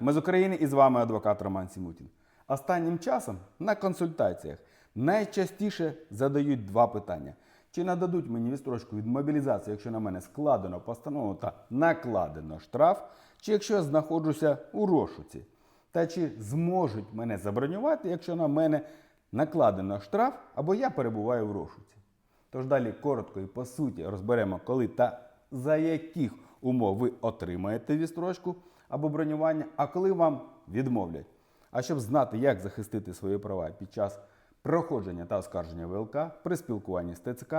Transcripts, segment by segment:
Ми з України і з вами адвокат Роман Сімутін. Останнім часом на консультаціях найчастіше задають два питання: чи нададуть мені відстрочку від мобілізації, якщо на мене складено постанову та накладено штраф, чи якщо я знаходжуся у розшуці, та чи зможуть мене забронювати, якщо на мене накладено штраф або я перебуваю в розшуці. Тож далі коротко і по суті розберемо, коли та за яких умов ви отримаєте відстрочку або бронювання, а коли вам відмовлять. А щоб знати, як захистити свої права під час проходження та оскарження ВЛК при спілкуванні з ТЦК,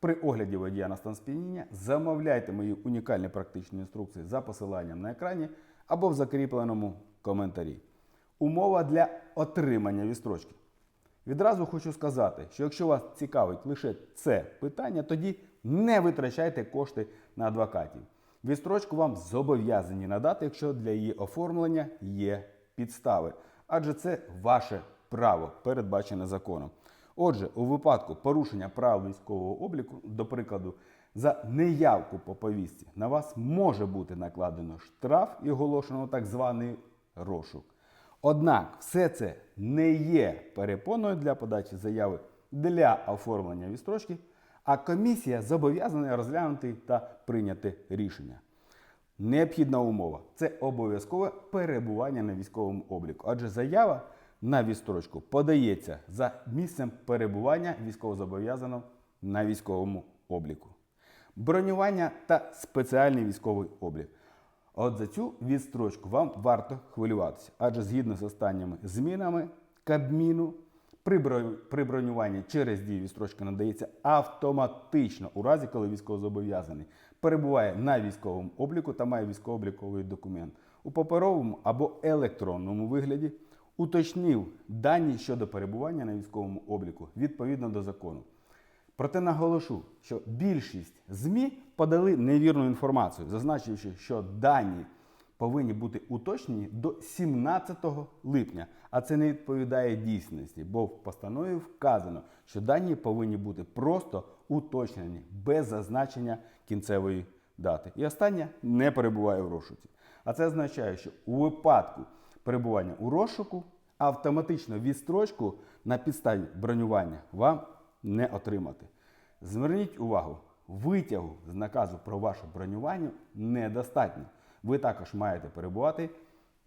при огляді водія на стан сп'яніння, замовляйте мої унікальні практичні інструкції за посиланням на екрані або в закріпленому коментарі. Умова для отримання відстрочки. Відразу хочу сказати, що якщо вас цікавить лише це питання, тоді не витрачайте кошти на адвокатів. Відстрочку вам зобов'язані надати, якщо для її оформлення є підстави, адже це ваше право, передбачене законом. Отже, у випадку порушення прав військового обліку, до прикладу, за неявку по повістці, на вас може бути накладено штраф і оголошено так званий розшук. Однак все це не є перепоною для подачі заяви для оформлення відстрочки, а комісія зобов'язана розглянути та прийняти рішення. Необхідна умова це обов'язкове перебування на військовому обліку, адже заява на відстрочку подається за місцем перебування військовозобов'язаного на військовому обліку. Бронювання та спеціальний військовий облік. От за цю відстрочку вам варто хвилюватися, адже згідно з останніми змінами Кабміну, при бронюванні через дію відстрочка надається автоматично у разі, коли військовозобов'язаний перебуває на військовому обліку та має військово-обліковий документ у паперовому або електронному вигляді, уточнив дані щодо перебування на військовому обліку відповідно до закону. Проте наголошу, що більшість ЗМІ подали невірну інформацію, зазначивши, що дані повинні бути уточнені до 17 липня, а це не відповідає дійсності, бо в постанові вказано, що дані повинні бути просто уточнені без зазначення кінцевої дати. І остання не перебуває в розшуці. А це означає, що у випадку перебування у розшуку автоматично відстрочку на підставі бронювання вам не отримати. Зверніть увагу, витягу з наказу про ваше бронювання недостатньо. Ви також маєте перебувати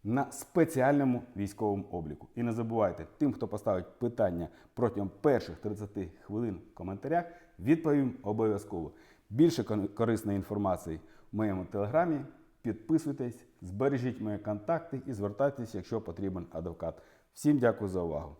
на спеціальному військовому обліку. І не забувайте, тим, хто поставить питання протягом перших 30 хвилин в коментарях, відповім обов'язково. Більше корисної інформації в моєму телеграмі. Підписуйтесь, збережіть мої контакти і звертайтеся, якщо потрібен адвокат. Всім дякую за увагу.